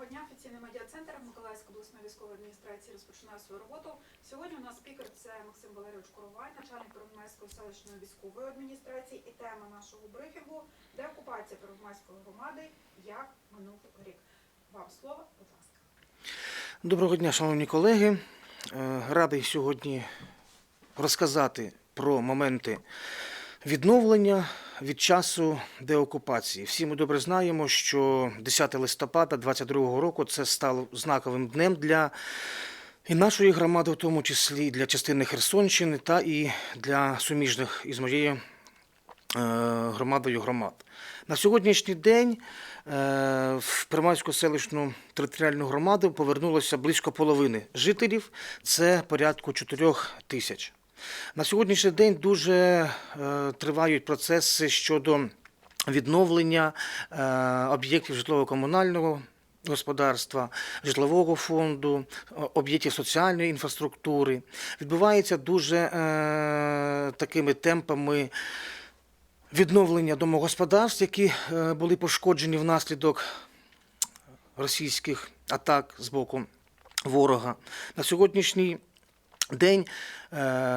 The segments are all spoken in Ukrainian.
Доброго дня, офіційний медіа-центр Миколаївської обласної військової адміністрації розпочинає свою роботу. Сьогодні у нас спікер це Максим Валерійович Коровай, начальник Первомайської селищної військової адміністрації. І тема нашого брифінгу деокупація Первомайської громади як минув рік. Вам слово, будь ласка. Доброго дня, шановні колеги. Е, Радий сьогодні розказати про моменти відновлення від часу деокупації. Всі ми добре знаємо, що 10 листопада 2022 року це стало знаковим днем для і нашої громади, в тому числі для частини Херсонщини та і для суміжних із моєю е, громадою громад. На сьогоднішній день е, в Приманську селищну територіальну громаду повернулося близько половини жителів, це порядку 4 тисяч. На сьогоднішній день дуже е, тривають процеси щодо відновлення е, об'єктів житлово-комунального господарства, житлового фонду, об'єктів соціальної інфраструктури. Відбувається дуже е, такими темпами відновлення домогосподарств, які е, були пошкоджені внаслідок російських атак з боку ворога. На сьогоднішній день е,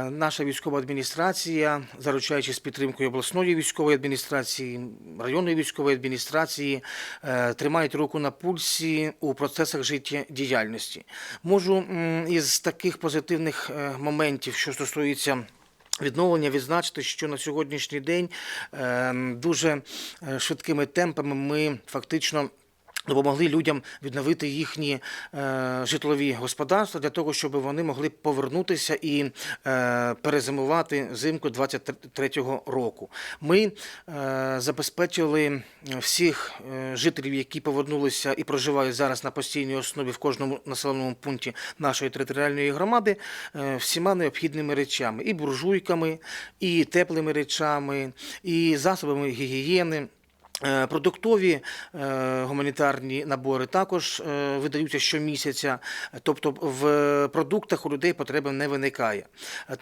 наша військова адміністрація, заручаючись підтримкою обласної військової адміністрації, районної військової адміністрації, е, тримають руку на пульсі у процесах життєдіяльності. Можу із таких позитивних е, моментів, що стосується Відновлення відзначити, що на сьогоднішній день е, дуже швидкими темпами ми фактично. Допомогли людям відновити їхні е, житлові господарства для того, щоб вони могли повернутися і е, перезимувати зимку 23-го року. Ми е, забезпечили всіх е, жителів, які повернулися і проживають зараз на постійній основі в кожному населеному пункті нашої територіальної громади, е, всіма необхідними речами: і буржуйками, і теплими речами, і засобами гігієни. Е, Продуктові е, гуманітарні набори також е, видаються щомісяця, тобто в продуктах у людей потреби не виникає.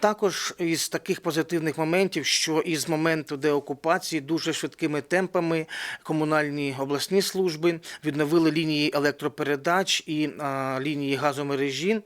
Також із таких позитивних моментів, що із моменту деокупації дуже швидкими темпами комунальні обласні служби відновили лінії електропередач і лінії газомережі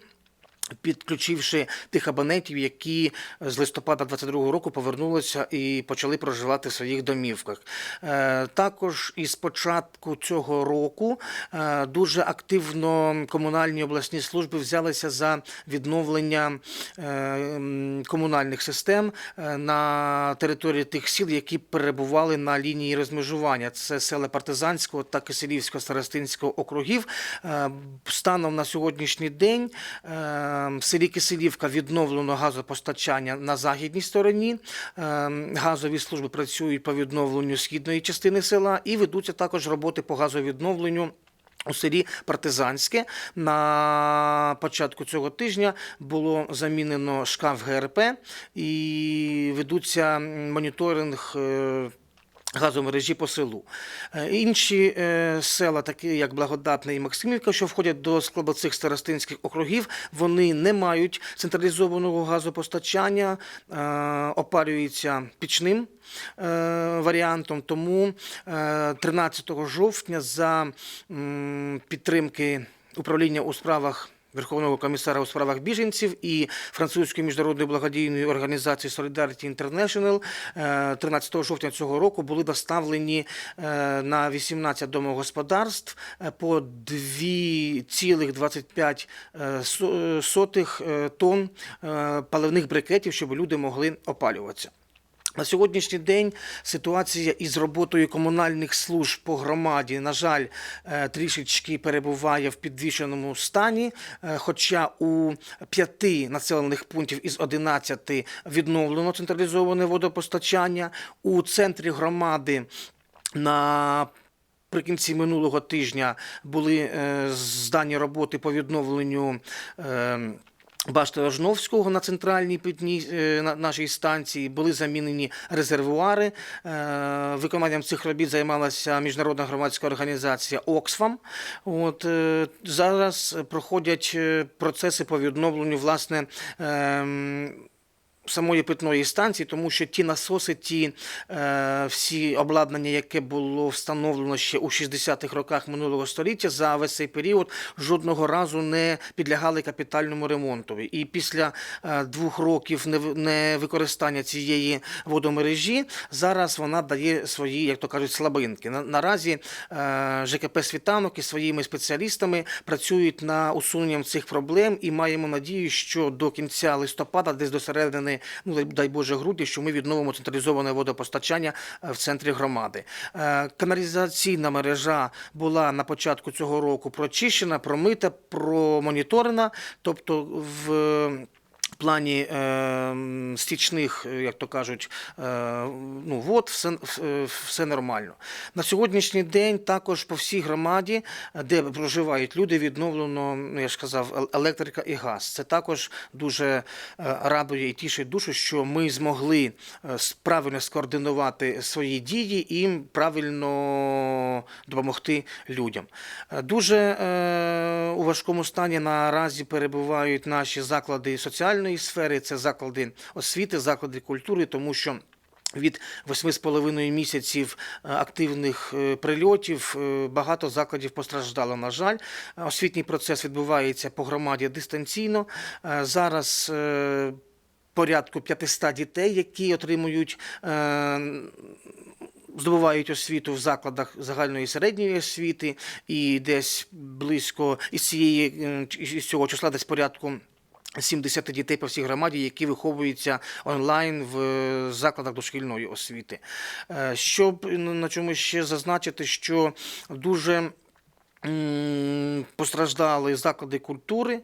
підключивши тих абонентів, які з листопада 22 року повернулися і почали проживати в своїх домівках. Е, Також із початку цього року е, дуже активно комунальні обласні служби взялися за відновлення е, комунальних систем на території тих сіл, які перебували на лінії розмежування. Це села Партизанського та Киселівського старостинського округів. Станом на сьогоднішній день в селі Киселівка відновлено газопостачання на західній стороні. Е, Газові служби працюють по відновленню східної частини села і ведуться також роботи по газовідновленню. У селі Партизанське на початку цього тижня було замінено шкаф ГРП і ведуться моніторинг. Газомережі по селу. Е, Інші е, села, такі як Благодатне і Максимівка, що входять до складу цих старостинських округів, вони не мають централізованого газопостачання, е, опалюються пічним варіантом. Тому е, 13 жовтня за підтримки управління у справах. Верховного комісара у справах біженців і французької міжнародної благодійної організації Solidarity International е, 13 жовтня цього року були доставлені е, на 18 домогосподарств е, по 2,25 е, со- сотих е, тонн е, паливних брикетів, щоб люди могли опалюватися. На сьогоднішній день ситуація із роботою комунальних служб по громаді, на жаль, е, трішечки перебуває в підвішеному стані. е, Хоча у п'яти населених пунктів із 11 відновлено централізоване водопостачання, у центрі громади на Прикінці минулого тижня були е, здані роботи по відновленню. Башти Ожновського на центральній питній е, на нашій станції були замінені резервуари. Е, Виконанням цих робіт займалася міжнародна громадська організація Оксфам. От е, зараз проходять процеси по відновленню власне. Самої питної станції, тому що ті насоси, ті е, всі обладнання, яке було встановлено ще у 60-х роках минулого століття, за весь цей період жодного разу не підлягали капітальному ремонту. І після е, двох років нев- невикористання цієї водомережі зараз вона дає свої, як то кажуть, слабинки. На, наразі е, ЖКП Світанок із своїми спеціалістами працюють на усуненням цих проблем і маємо надію, що до кінця листопада, десь до середини, ну дай- Боже, груди, що ми відновимо централізоване водопостачання е, в центрі громади. Е, Каналізаційна мережа була на початку цього року прочищена, промита, промоніторена, тобто в плані е, стічних, е, як то кажуть, е, ну, вод, все, е, все нормально. На сьогоднішній день також по всій громаді, е, де проживають люди, відновлено, ну, я ж казав, електрика і газ. Це також дуже е, радує і тішить душу, що ми змогли е, правильно скоординувати свої дії і правильно допомогти людям. Е, Дуже е, у важкому стані наразі перебувають наші заклади соціальної сфери, це заклади освіти, заклади культури, тому що. Від восьми з половиною місяців е, активних е, прильотів е, багато закладів постраждало. На жаль, освітній процес відбувається по громаді дистанційно. Зараз порядку 500 дітей, які отримують здобувають освіту в закладах загальної середньої освіти, і десь близько із цієї із цього числа десь порядку. 70 дітей по всій громаді, які виховуються онлайн в е, закладах дошкільної освіти. Е, Щоб е, на чому ще зазначити, що дуже постраждали заклади культури.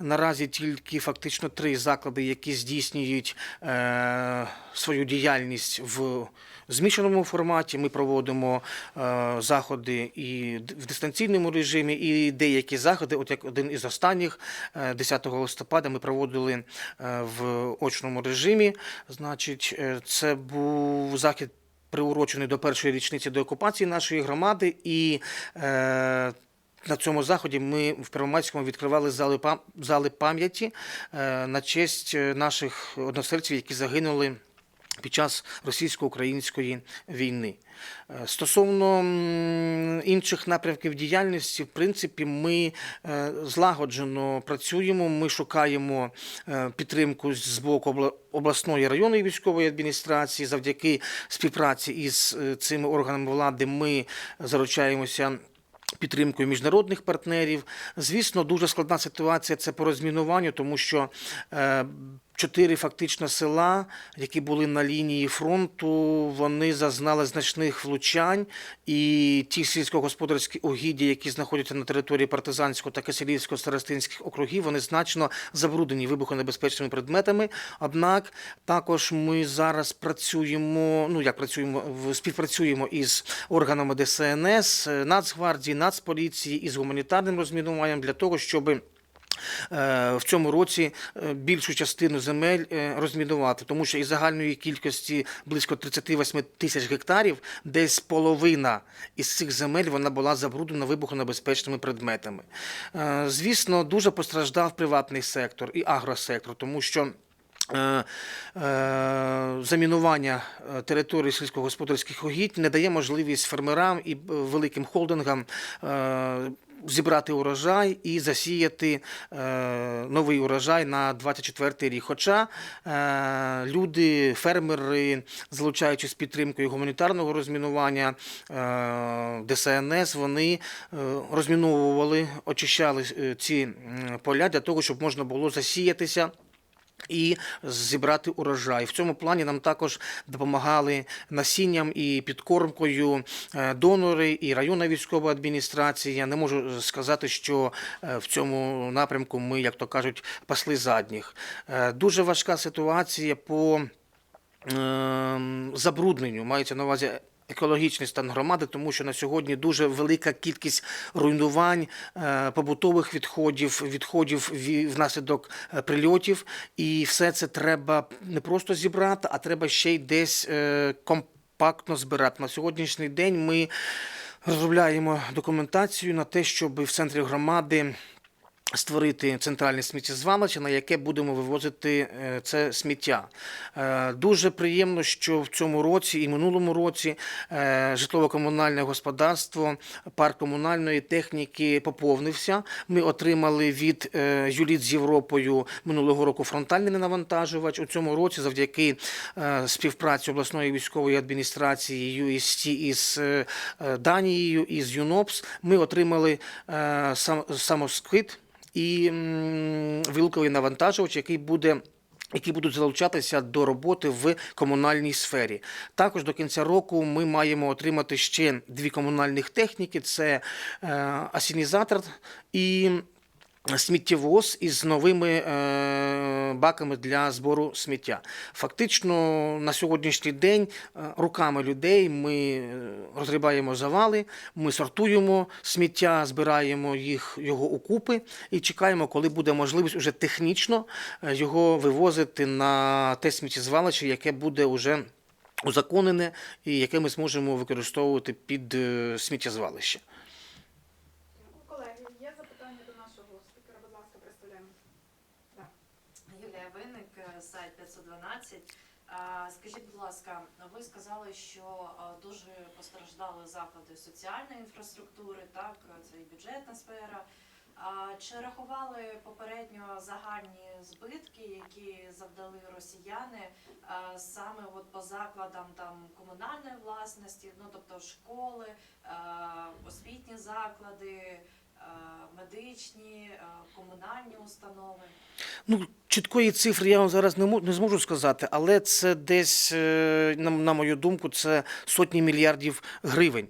Наразі тільки фактично три заклади, які здійснюють е, свою діяльність в змішаному форматі. Ми проводимо е, заходи і в дистанційному режимі, і деякі заходи, от як один із останніх, е, 10 листопада, ми проводили е, в очному режимі. Значить, е, це був захід приурочений до першої річниці деокупації нашої громади, і е, на цьому заході ми в Первомайському відкривали зали, зали пам'яті е, на честь е, наших односельців, які загинули під час російсько-української війни. Е, Стосовно інших напрямків діяльності, в принципі, ми е, злагоджено працюємо. Ми шукаємо е, підтримку з боку обласної районної військової адміністрації. Завдяки співпраці із цими органами влади ми заручаємося. Підтримкою міжнародних партнерів. Звісно, дуже складна ситуація це по розмінуванню, тому що чотири фактично села, які були на лінії фронту, вони зазнали значних влучань, і ті сільськогосподарські угіддя, які знаходяться на території партизанського та киселівського старостинських округів, вони значно забруднені вибухонебезпечними предметами. Однак також ми зараз працюємо, ну як працюємо, співпрацюємо із органами ДСНС, Нацгвардії, Нацполіції із гуманітарним розмінуванням для того, щоб е, в цьому році е, більшу частину земель е, розмінувати, тому що із загальної кількості близько 38 тисяч гектарів, десь половина із цих земель вона була забруднена вибухонебезпечними предметами. Е, Звісно, дуже постраждав приватний сектор і агросектор, тому що. Е, е, Замінування е, території сільськогосподарських угідь не дає можливість фермерам і е, великим холдингам е, зібрати урожай і засіяти е, новий урожай на 24 рік. Хоча е, люди, фермери, залучаючись підтримкою гуманітарного розмінування е, ДСНС, вони розміновували, очищали ці поля для того, щоб можна було засіятися і зібрати урожай. В цьому плані нам також допомагали насінням і підкормкою е, донори і районна військова адміністрація. Я не можу сказати, що е, в цьому напрямку ми, як то кажуть, пасли задніх. Е, Дуже важка ситуація по ем, забрудненню, мається на увазі. Екологічний стан громади, тому що на сьогодні дуже велика кількість руйнувань е, побутових відходів, відходів внаслідок е, прильотів, і все це треба не просто зібрати, а треба ще й десь е, компактно збирати. На сьогоднішній день ми розробляємо документацію на те, щоб в центрі громади створити центральне сміттєзвалище, на яке будемо вивозити е, це сміття. Е, Дуже приємно, що в цьому році і минулому році е, житлово-комунальне господарство, парк комунальної техніки поповнився. Ми отримали від Юліт з Європою минулого року фронтальний навантажувач. У цьому році, завдяки співпраці обласної військової адміністрації UST із Данією із ЮНОПС, ми отримали сам, самоскид і вилковий навантажувач, який буде. Які будуть залучатися до роботи в комунальній сфері. Також до кінця року ми маємо отримати ще дві комунальних техніки: це е, асінізатор і сміттєвоз із новими е, баками для збору сміття. Фактично на сьогоднішній день е, руками людей ми е, розгрібаємо завали, ми сортуємо сміття, збираємо їх його у купи і чекаємо, коли буде можливість уже технічно його вивозити на те сміттєзвалище, яке буде уже узаконене і яке ми зможемо використовувати під сміттєзвалище. Колеги, є запитання до нашого спікера, будь ласка, представляємо. Да. Юлія Винник, е, сайт 512. А, Скажіть, будь ласка, ви сказали, що дуже постраждали заклади соціальної інфраструктури, так, це і бюджетна сфера. Чи рахували попередньо загальні збитки, які завдали росіяни саме от по закладам там комунальної власності, ну тобто школи, освітні заклади, медичні, е, комунальні установи? Ну, чіткої цифри я вам зараз не, не зможу сказати, але це десь, е, на, на мою думку, це сотні мільярдів гривень.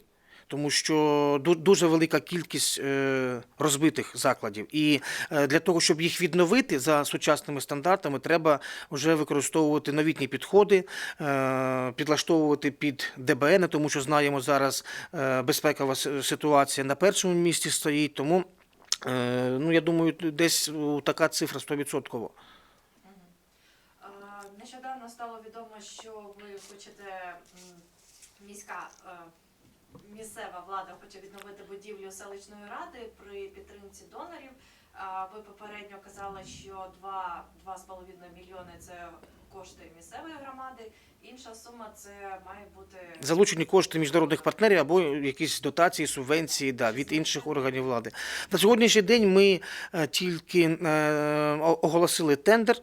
Тому що дуже велика кількість е, розбитих закладів. І е, для того, щоб їх відновити за сучасними стандартами, треба вже використовувати новітні підходи, е, підлаштовувати під ДБН, тому що знаємо зараз безпекова ситуація на першому місці стоїть. Тому ну, я думаю, десь така цифра 100%. Е, Нещодавно стало відомо, що ви хочете міська місцева влада хоче відновити будівлю селищної ради при підтримці донорів. Ви попередньо казали, що 2, 2,5 мільйони це кошти місцевої громади. Інша сума це має бути Залучені кошти міжнародних партнерів або якісь дотації, субвенції да, від інших органів влади. На сьогоднішній день ми е, тільки е, оголосили тендер.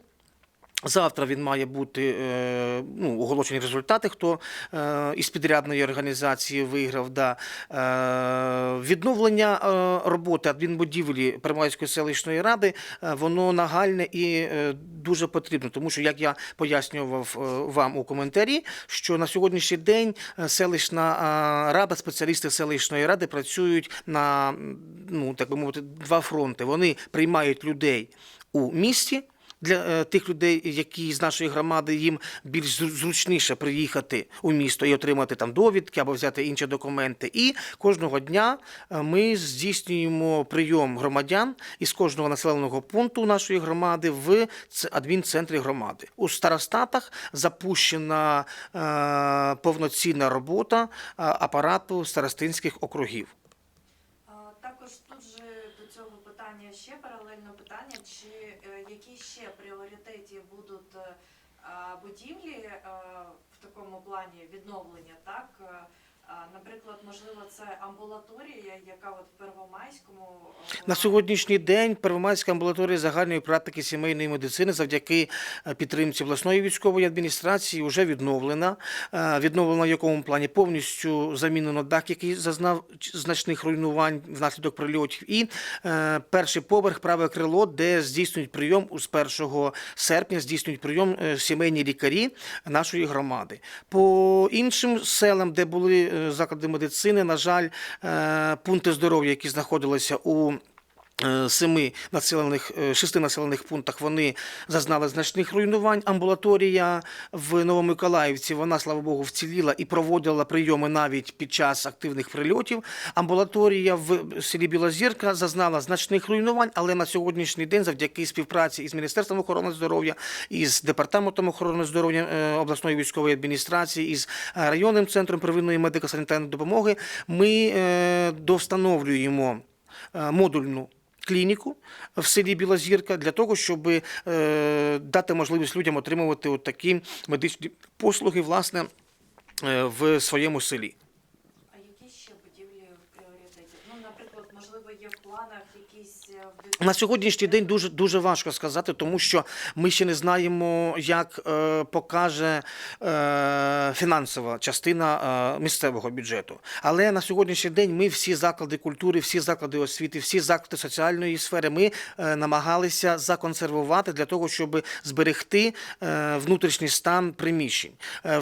Завтра він має бути е, ну, оголошені результати, хто е, із підрядної організації виграв. Да. Е, відновлення роботи адмінбудівлі Первомайської селищної ради воно нагальне і дуже потрібно, тому що, як я пояснював вам у коментарі, що на сьогоднішній день селищна рада, спеціалісти селищної ради працюють на ну, так би мовити, два фронти. Вони приймають людей у місті для е, тих людей, які з нашої громади їм більш зручніше приїхати у місто і отримати там довідки або взяти інші документи. І кожного дня е, ми здійснюємо прийом громадян із кожного населеного пункту нашої громади в адмінцентрі громади. У старостатах запущена е, повноцінна робота апарату старостинських округів. Також тут же до цього питання ще паралельно питання, чи е, які ще пріоритеті будуть е, будівлі е, в такому плані відновлення, так? Наприклад, можливо, це амбулаторія, яка от в Первомайському е, На сьогоднішній день Первомайська амбулаторія загальної практики сімейної медицини завдяки е, підтримці обласної військової адміністрації вже відновлена. Е, Відновлена в якому плані повністю замінено дах, який зазнав значних руйнувань внаслідок прильотів. І перший поверх, праве крило, де здійснюють прийом з 1 серпня, здійснюють прийом сімейні лікарі нашої громади. По іншим селам, де були заклади медицини, на жаль, е, пункти здоров'я, які знаходилися у е, Семи населених е, шести населених пунктах вони зазнали значних руйнувань. Амбулаторія в Новомиколаївці вона, слава Богу, вціліла і проводила прийоми навіть під час активних прильотів. Амбулаторія в селі Білозірка зазнала значних руйнувань, але на сьогоднішній день, завдяки співпраці із Міністерством охорони здоров'я, із департаментом охорони здоров'я е, обласної військової адміністрації, із е, районним центром первинної медико-санітарної допомоги, ми е, довстановлюємо е, модульну клініку в селі Біла Зірка для того, щоб е, дати можливість людям отримувати от такі медичні послуги власне е, в своєму селі. А які ще будівлі в пріоритеті? Ну, наприклад, можливо, є в планах якісь е, в 2000 На сьогоднішній день дуже дуже важко сказати, тому що ми ще не знаємо, як е, покаже е, фінансова частина е, місцевого бюджету. Але на сьогоднішній день ми всі заклади культури, всі заклади освіти, всі заклади соціальної сфери ми е, намагалися законсервувати для того, щоб зберегти е, внутрішній стан приміщень. Е,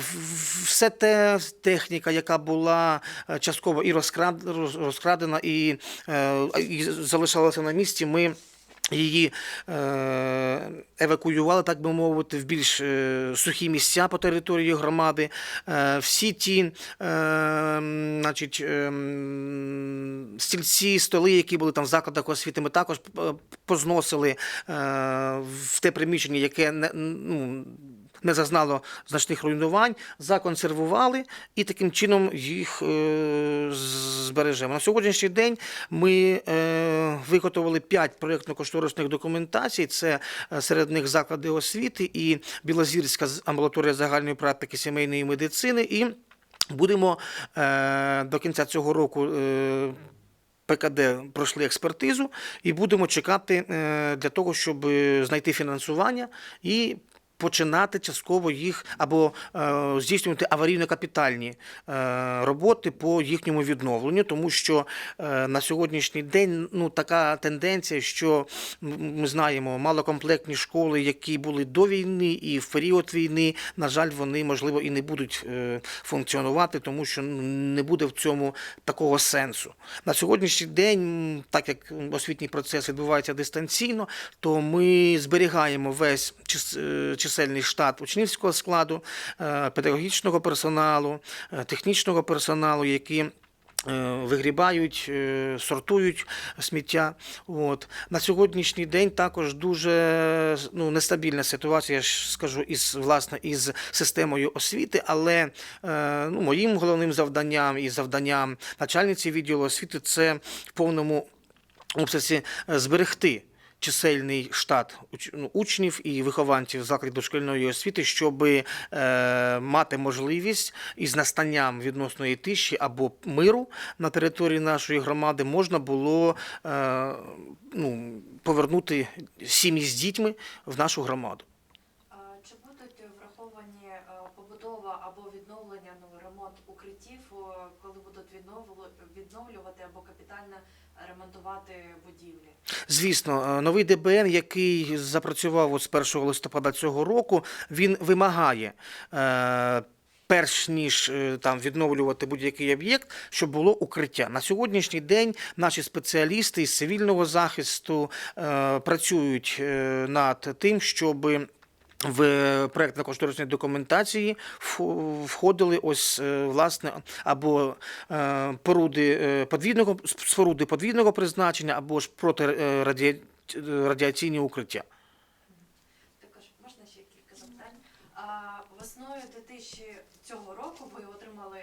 все те техніка, яка була е, частково і розкрад, розкрадена, і, е, і залишалася на місці. Ми її е, евакуювали, так би мовити, в більш е, сухі місця по території громади. Е, всі ті значить, стільці, столи, які були там в закладах освіти, ми також позносили в те приміщення, яке не, ну, не зазнало значних руйнувань, законсервували і таким чином їх е, збережемо. На сьогоднішній день ми е, виготовили 5 проєктно-кошторисних документацій. Це е, серед них заклади освіти і Білозірська амбулаторія загальної практики сімейної медицини. І будемо е, до кінця цього року. Е, ПКД пройшли експертизу і будемо чекати е, для того, щоб е, знайти фінансування і починати частково їх або е, здійснювати аварійно-капітальні е, роботи по їхньому відновленню, тому що е, на сьогоднішній день ну, така тенденція, що ми знаємо, малокомплектні школи, які були до війни і в період війни, на жаль, вони можливо і не будуть е, функціонувати, тому що ну, не буде в цьому такого сенсу. На сьогоднішній день, так як освітній процес відбувається дистанційно, то ми зберігаємо весь чис- е, чисельний штат учнівського складу, е, педагогічного персоналу, е, технічного персоналу, які е, Вигрібають, сортують сміття. От. На сьогоднішній день також дуже ну, нестабільна ситуація, я ж скажу, із, власне, із системою освіти, але ну, моїм головним завданням і завданням начальниці відділу освіти це в повному обсязі зберегти чисельний штат ну, учнів і вихованців закладів дошкільної освіти, щоб е, мати можливість із настанням відносної тиші або миру на території нашої громади можна було е, ну, повернути сім'ї з дітьми в нашу громаду. Чи будуть враховані е, побудова або відновлення, ну, ремонт укриттів, коли будуть відновлю- відновлювати або капітально ремонтувати будівлі? Звісно, е, новий ДБН, який запрацював з 1 листопада цього року, він вимагає. Е, Перш ніж е, там відновлювати будь-який об'єкт, щоб було укриття. На сьогоднішній день наші спеціалісти із цивільного захисту е, працюють е, над тим, щоб в проєктно-кошторисній документації вх- входили ось е, власне або е, поруди е, подвійного споруди подвійного призначення, або ж протирадіаційні укриття. Також можна ще кілька запитань. Весною 2000 цього року ви отримали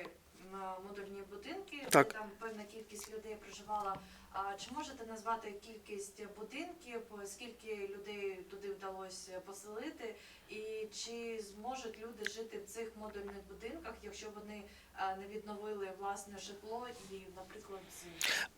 модульні будинки, Так. там певна кількість людей проживала. А чи можете назвати кількість будинків, скільки людей туди вдалося поселити, і чи зможуть люди жити в цих модульних будинках, якщо вони не відновили власне житло і, наприклад.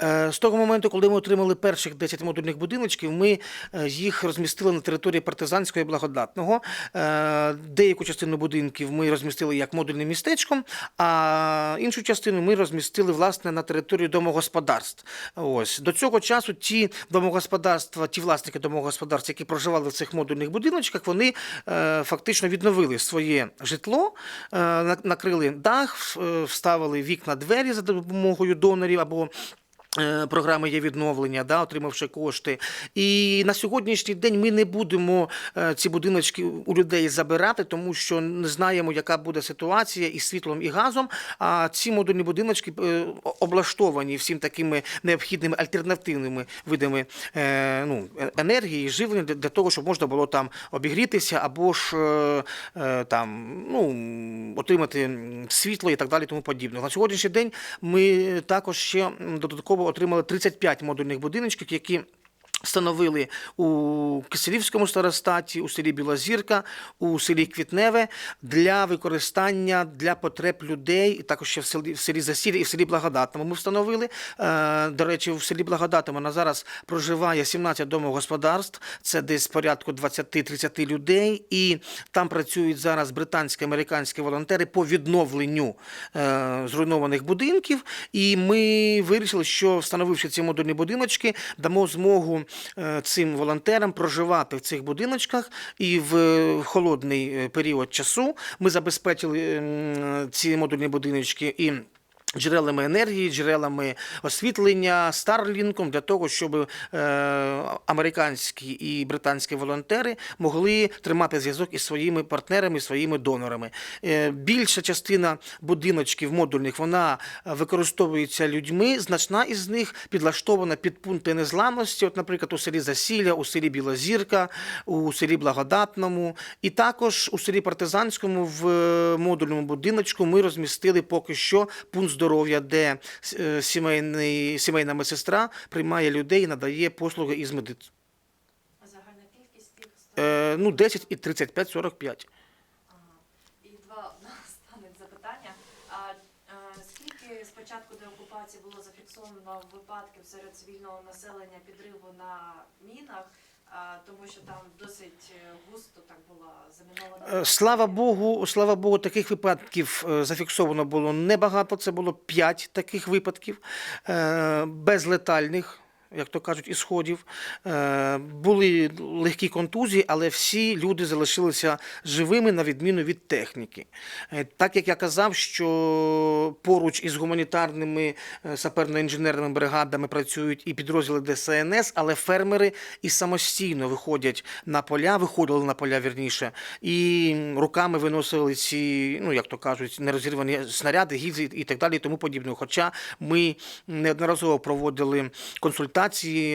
Е, З того моменту, коли ми отримали перших 10 модульних будиночків, ми е, їх розмістили на території партизанського і благодатного. Е, Деяку частину будинків ми розмістили як модульним містечком, а іншу частину ми розмістили власне на території домогосподарств. Ось до цього часу ті домогосподарства, ті власники домогосподарств, які проживали в цих модульних будиночках, вони фактично відновили своє житло, накрили дах, вставили вікна, двері за допомогою донорів або е, Програми є відновлення, да, отримавши кошти. І на сьогоднішній день ми не будемо е, ці будиночки у людей забирати, тому що не знаємо, яка буде ситуація із світлом і газом. А ці модульні будиночки е, облаштовані всім такими необхідними альтернативними видами е, ну, е- енергії, живлення для, того, щоб можна було там обігрітися або ж е, е, там, ну, отримати світло і так далі. Тому подібне. На сьогоднішній день ми також ще додатково отримали 35 модульних будиночків, які Встановили у Киселівському старостаті, у селі Білозірка, у селі Квітневе для використання для потреб людей, і також ще в селі, в селі Засілля і в селі Благодатному. Ми встановили. Е, До речі, в селі Благодатному на зараз проживає 17 домогосподарств, це десь порядку 20-30 людей, і там працюють зараз британські американські волонтери по відновленню е, зруйнованих будинків. І ми вирішили, що встановивши ці модульні будиночки, дамо змогу цим волонтерам проживати в цих будиночках і в, в холодний е, період часу ми забезпечили ці модульні будиночки і. Джерелами енергії, джерелами освітлення, старлінком для того, щоб е, американські і британські волонтери могли тримати зв'язок із своїми партнерами, своїми донорами. Е, більша частина будиночків модульних вона використовується людьми. Значна із них підлаштована під пункти незламності. От, наприклад, у селі Засілля, у селі Білозірка, у селі Благодатному, і також у селі Партизанському в е, модульному будиночку ми розмістили поки що пункт здоров'я, де е, сімейний, сімейна медсестра приймає людей і надає послуги із медицини. Загальна кількість тих Е, ну, 10 і 35, 45. Ага. І два останніх запитання. А, е, скільки з початку деокупації було зафіксовано випадків серед цивільного населення підриву на мінах, а, тому що там досить е, густо так була замінована. Е, Слава Богу, слава Богу, таких випадків е, зафіксовано було небагато. Це було 5 таких випадків безлетальних. Як то кажуть, ісходів Е, були легкі контузії, але всі люди залишилися живими на відміну від техніки. Е, Так як я казав, що поруч із гуманітарними е, саперно-інженерними бригадами працюють і підрозділи ДСНС, але фермери і самостійно виходять на поля, виходили на поля вірніше, і руками виносили ці, ну як то кажуть, нерозірвані снаряди, гільзи і так далі, і тому подібне. Хоча ми неодноразово проводили консультації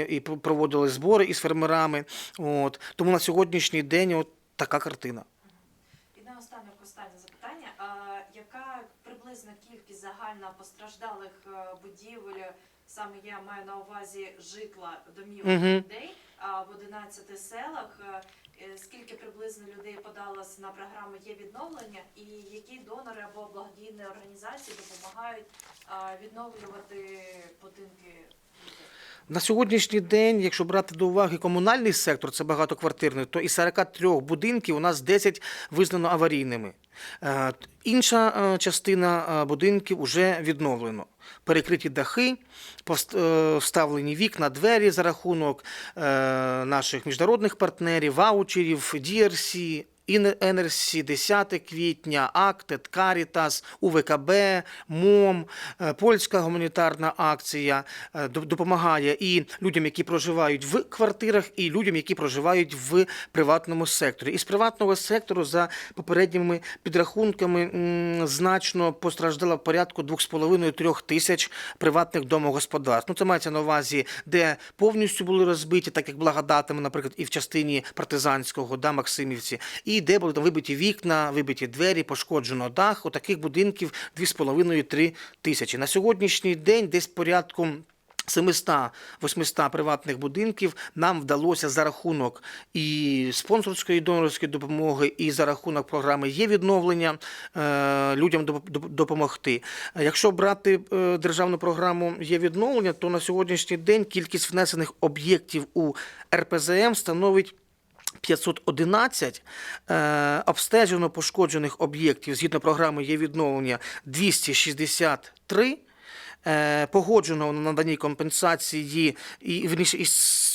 і проводили збори із фермерами. От тому на сьогоднішній день от така картина. І на останнє останнє запитання. А, яка приблизна кількість загальна постраждалих е, будівель, саме я маю на увазі житла домівок Мгм. людей а, в 11 селах? Е, е, Скільки приблизно людей подалось на програму є відновлення, і які донори або благодійні організації допомагають відновлювати будинки? На сьогоднішній день, якщо брати до уваги комунальний сектор, це багатоквартирний, то із 43 будинків у нас 10 визнано аварійними. Е, Інша е, частина е, будинків вже відновлено. Перекриті дахи, вставлені вікна, двері за рахунок наших міжнародних партнерів, ваучерів, DRC, НРС, 10 квітня, АКТЕТ, Карітас, УВКБ, МОМ, е, польська гуманітарна акція е, допомагає і людям, які проживають в квартирах, і людям, які проживають в приватному секторі. Із приватного сектору за попередніми підрахунками значно постраждало порядку 2,5-3 тисяч приватних домогосподарств. Ну, це мається на увазі, де повністю були розбиті, так як благодатами, наприклад, і в частині партизанського, да, Максимівці, і де були там вибиті вікна, вибиті двері, пошкоджено дах. Отаких будинків 2,5-3 тисячі. На сьогоднішній день десь порядком. 700-800 приватних будинків нам вдалося за рахунок і спонсорської і донорської допомоги, і за рахунок програми є відновлення е, людям доп- доп- допомогти. Якщо брати е, державну програму є відновлення, то на сьогоднішній день кількість внесених об'єктів у РПЗМ становить 511 е, обстежено пошкоджених об'єктів згідно програми є відновлення 263. Е, погоджено на наданні компенсації і вірніше, із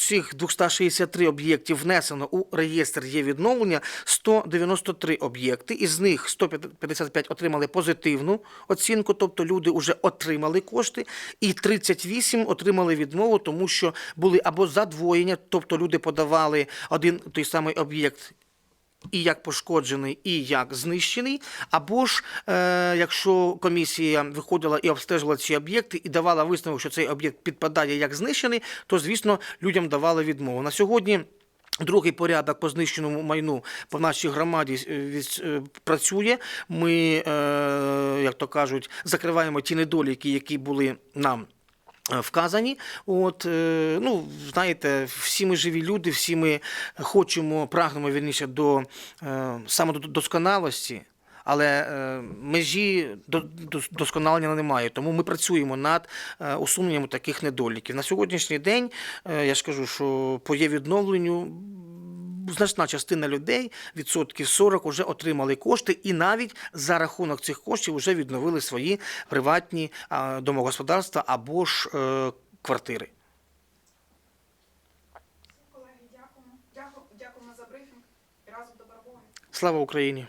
цих 263 об'єктів внесено у реєстр є відновлення 193 об'єкти. Із них 155 отримали позитивну оцінку, тобто люди вже отримали кошти, і 38 отримали відмову, тому що були або задвоєння, тобто люди подавали один той самий об'єкт і як пошкоджений, і як знищений. Або ж, е, якщо комісія виходила і обстежила ці об'єкти і давала висновок, що цей об'єкт підпадає як знищений, то звісно людям давали відмову. На сьогодні. Другий порядок по знищеному майну по нашій громаді е, е, працює. Ми, е, як то кажуть, закриваємо ті недоліки, які були нам Вказані, от е, ну знаєте, всі ми живі люди, всі ми хочемо, прагнемо вірніше до е, самодосконалості, але е, межі до, до, досконалення немає. Тому ми працюємо над усуненням таких недоліків. На сьогоднішній день я ж кажу, що по є відновленню значна частина людей, відсотків 40, вже отримали кошти, і навіть за рахунок цих коштів вже відновили свої приватні домогосподарства або ж е, квартири. Колеги, дякуємо. Дякуємо за брифінг разом до. Слава Україні!